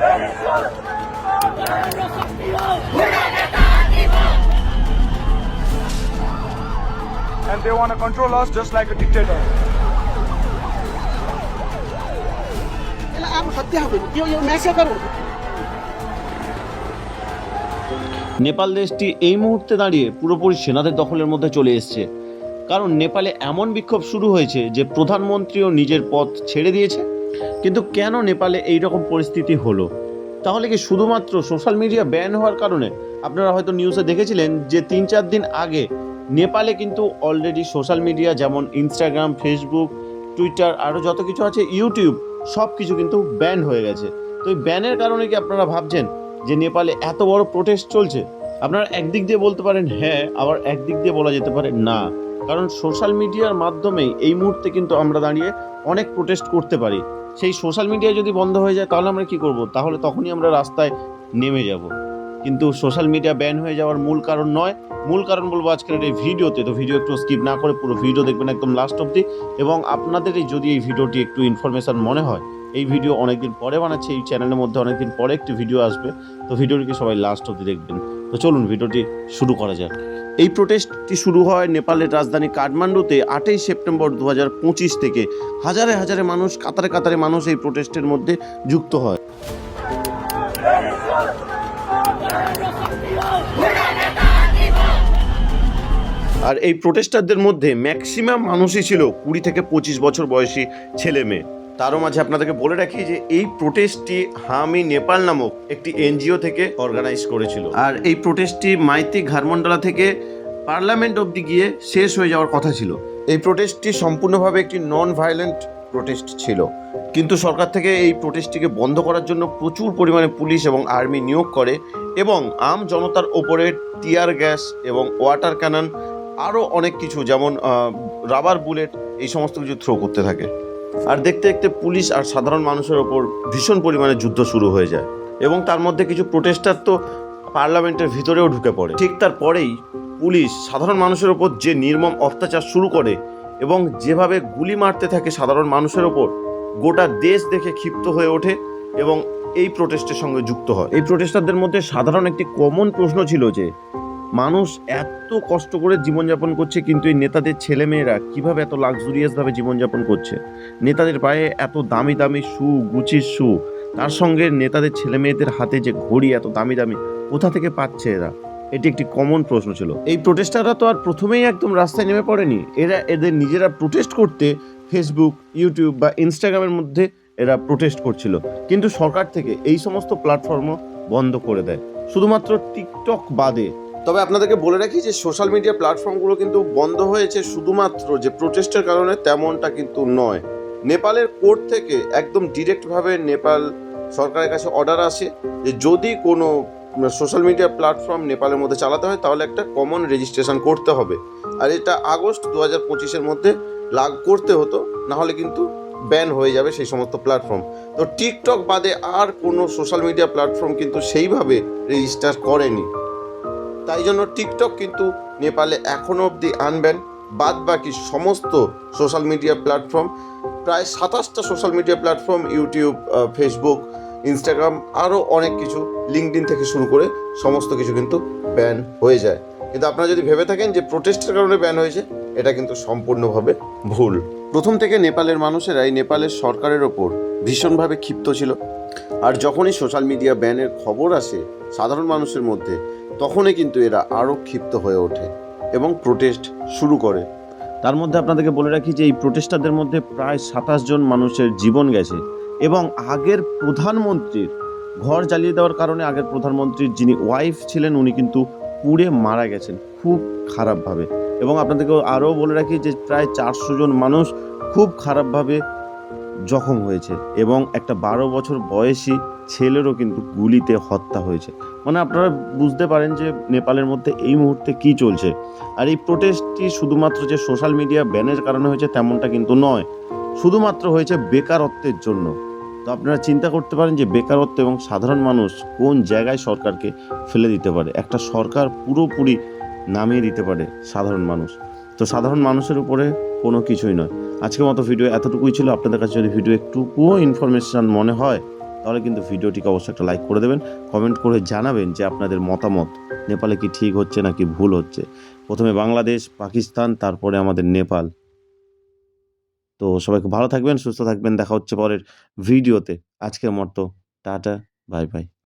And they want to control us just like a dictator. Nepal দেশটি এই মুহূর্তে দাঁড়িয়ে পুরোপুরি সেনাদের দখলের মধ্যে চলে এসছে। কারণ নেপালে এমন বিক্ষোভ শুরু হয়েছে যে প্রধানমন্ত্রীও নিজের পথ ছেড়ে দিয়েছে কিন্তু কেন নেপালে এই রকম পরিস্থিতি হলো? তাহলে কি শুধুমাত্র সোশ্যাল মিডিয়া ব্যান হওয়ার কারণে? আপনারা হয়তো নিউজে দেখেছিলেন যে তিন চার দিন আগে নেপালে কিন্তু অলরেডি সোশ্যাল মিডিয়া যেমন ইনস্টাগ্রাম ফেসবুক টুইটার আরও যত কিছু আছে ইউটিউব সব কিছু কিন্তু ব্যান হয়ে গেছে। তো এই ব্যানের কারণে কি আপনারা ভাবছেন যে নেপালে এত বড় প্রোটেস্ট চলছে? আপনারা একদিক দিয়ে বলতে পারেন হ্যাঁ আবার একদিক দিয়ে বলা যেতে পারে না। কারণ সোশ্যাল মিডিয়ার মাধ্যমেই এই মুহূর্তে কিন্তু আমরা দাঁড়িয়ে অনেক প্রোটেস্ট করতে পারি। সেই সোশ্যাল মিডিয়া যদি বন্ধ হয়ে যায়, তাহলে আমরা কি করব? তাহলে তখনই আমরা রাস্তায় নেমে যাব। কিন্তু সোশ্যাল মিডিয়া ব্যান হয়ে যাওয়ার মূল কারণ নয়। মূল কারণ বলব আজকের এই ভিডিওতে। তো ভিডিও একটু স্কিপ না করে পুরো ভিডিও দেখবেন একদম লাস্ট অবধি। এবং আপনাদের যদি এই ভিডিওটি একটু ইনফরমেশন মনে হয়, এই ভিডিও অনেকদিন পরে বানাচ্ছে, এই চ্যানেলের মধ্যে অনেকদিন পরে একটি ভিডিও আসবে। তো ভিডিওটিকে সবাই লাস্ট অবধি দেখবেন। তো চলুন ভিডিওটি শুরু করা যাক। এই প্রোটেস্টটি শুরু হয় নেপালের রাজধানী কাঠমান্ডুতে আটই সেপ্টেম্বর দু থেকে। হাজারে হাজারে মানুষ, কাতারে কাতারে মানুষ এই প্রোটেস্টের মধ্যে যুক্ত হয়। আর এই প্রোটেস্টারদের মধ্যে ম্যাক্সিমাম মানুষই ছিল কুড়ি থেকে পঁচিশ বছর বয়সী ছেলে মেয়ে তারও মাঝে আপনাদেরকে বলে রাখি যে এই প্রোটেস্টটি হামি নেপাল নামক একটি এনজিও থেকে অর্গানাইজ করেছিল। আর এই প্রোটেস্টটি মাইতি ঘারমন্ডলা থেকে পার্লামেন্ট অবধি গিয়ে শেষ হয়ে যাওয়ার কথা ছিল। এই প্রোটেস্টটি সম্পূর্ণভাবে একটি নন ভায়োলেন্ট প্রোটেস্ট ছিল। কিন্তু সরকার থেকে এই প্রোটেস্টটিকে বন্ধ করার জন্য প্রচুর পরিমাণে পুলিশ এবং আর্মি নিয়োগ করে এবং আম জনতার ওপরে টিয়ার গ্যাস এবং ওয়াটার ক্যানন আরও অনেক কিছু যেমন রাবার বুলেট এই সমস্ত কিছু থ্রো করতে থাকে। আর দেখতে দেখতে পুলিশ আর সাধারণ মানুষের ওপর ভীষণ পরিমাণে যুদ্ধ শুরু হয়ে যায়। এবং তার মধ্যে কিছু প্রোটেস্টার তো পার্লামেন্টের ভিতরেও ঢুকে পড়ে। ঠিক তারপরেই পুলিশ সাধারণ মানুষের ওপর যে নির্মম অত্যাচার শুরু করে এবং যেভাবে গুলি মারতে থাকে সাধারণ মানুষের ওপর, গোটা দেশ দেখে ক্ষিপ্ত হয়ে ওঠে এবং এই প্রোটেস্টের সঙ্গে যুক্ত হয়। এই প্রোটেস্টারদের মধ্যে সাধারণ একটি কমন প্রশ্ন ছিল যে মানুষ এত কষ্ট করে জীবনযাপন করছে, কিন্তু এই নেতাদের ছেলেমেয়েরা কীভাবে এত লাক্সুরিয়াসভাবে জীবনযাপন করছে? নেতাদের পায়ে এত দামি দামি শু, গুচির শু, তার সঙ্গে নেতাদের ছেলেমেয়েদের হাতে যে ঘড়ি এত দামি দামি, কোথা থেকে পাচ্ছে এরা? এটি একটি কমন প্রশ্ন ছিল। এই প্রোটেস্টাররা তো আর প্রথমেই একদম রাস্তায় নেমে পড়েনি। এরা এদের নিজেরা প্রোটেস্ট করতে ফেসবুক ইউটিউব বা ইনস্টাগ্রামের মধ্যে এরা প্রোটেস্ট করছিল। কিন্তু সরকার থেকে এই সমস্ত প্ল্যাটফর্মও বন্ধ করে দেয়। শুধুমাত্র টিকটক বাদে তবে আপনাদেরকে বলে রাখি যে সোশ্যাল মিডিয়া প্ল্যাটফর্মগুলো কিন্তু বন্ধ হয়েছে শুধুমাত্র যে প্রোটেস্টের কারণে তেমনটা কিন্তু নয়। নেপালের কোর্ট থেকে একদম ডিরেক্টভাবে নেপাল সরকারের কাছে অর্ডার আসে যে যদি কোনো সোশ্যাল মিডিয়া প্ল্যাটফর্ম নেপালের মধ্যে চালাতে হয় তাহলে একটা কমন রেজিস্ট্রেশন করতে হবে। আর এটা আগস্ট দু হাজার পঁচিশের মধ্যে লাগ করতে হতো, না হলে কিন্তু ব্যান হয়ে যাবে সেই সমস্ত প্ল্যাটফর্ম তো টিকটক বাদে আর কোনো সোশ্যাল মিডিয়া প্ল্যাটফর্ম কিন্তু সেইভাবে রেজিস্টার করেনি। তাই জন্য টিকটক কিন্তু নেপালে এখনও অবধি আনবেন। বাদ বাকি সমস্ত সোশ্যাল মিডিয়া প্ল্যাটফর্ম প্রায় সাতাশটা social media platform YouTube Facebook Instagram আরও অনেক কিছু লিঙ্কডিন থেকে শুরু করে সমস্ত কিছু কিন্তু ব্যান হয়ে যায়। কিন্তু আপনারা যদি ভেবে থাকেন যে প্রোটেস্টের কারণে ব্যান হয়েছে, এটা কিন্তু সম্পূর্ণভাবে ভুল। প্রথম থেকে নেপালের মানুষেরাই নেপালের সরকারের ওপর ভীষণভাবে ক্ষিপ্ত ছিল। আর যখনই সোশ্যাল মিডিয়া ব্যানের খবর আসে, সাধারণ মানুষের মধ্যে তখনই কিন্তু এরা আরও ক্ষিপ্ত হয়ে ওঠে এবং প্রোটেস্ট শুরু করে। তার মধ্যে আপনাদেরকে বলে রাখি যে এই প্রোটেস্টারদের মধ্যে প্রায় সাতাশ জন মানুষের জীবন গেছে এবং আগের প্রধানমন্ত্রীর ঘর জ্বালিয়ে দেওয়ার কারণে আগের প্রধানমন্ত্রীর যিনি ওয়াইফ ছিলেন, উনি কিন্তু পুড়ে মারা গেছেন খুব খারাপভাবে। এবং আপনাদেরকে আরও বলে রাখি যে প্রায় চারশো জন মানুষ খুব খারাপভাবে জখম হয়েছে এবং একটা বারো বছর বয়সী ছেলেরও কিন্তু গুলিতে হত্যা হয়েছে। মানে আপনারা বুঝতে পারেন যে নেপালের মধ্যে এই মুহূর্তে কি চলছে। আর এই প্রোটেস্টটি শুধুমাত্র যে সোশ্যাল মিডিয়া ব্যানের কারণে হয়েছে তেমনটা কিন্তু নয়, শুধুমাত্র হয়েছে বেকারত্বের জন্য। তো আপনারা চিন্তা করতে পারেন যে বেকারত্ব এবং সাধারণ মানুষ কোন জায়গায় সরকারকে ফেলে দিতে পারে? একটা সরকার পুরোপুরি নামিয়ে দিতে পারে সাধারণ মানুষ। তো সাধারণ মানুষের উপরে কোনো কিছুই নয়। আজকের মতো ভিডিও এতটুকুই ছিল। আপনাদের কাছে যদি ভিডিও একটুকুও ইনফরমেশন মনে হয়, তাহলে কিন্তু ভিডিওটিকে অবশ্যই একটা লাইক করে দেবেন। কমেন্ট করে জানাবেন যে আপনাদের মতামত, নেপালে কি ঠিক হচ্ছে নাকি ভুল হচ্ছে। প্রথমে বাংলাদেশ, পাকিস্তান, তারপরে আমাদের নেপাল। তো সবাইকে ভালো থাকবেন, সুস্থ থাকবেন। দেখা হচ্ছে পরের ভিডিওতে আজকের মতো, টাটা বাই বাই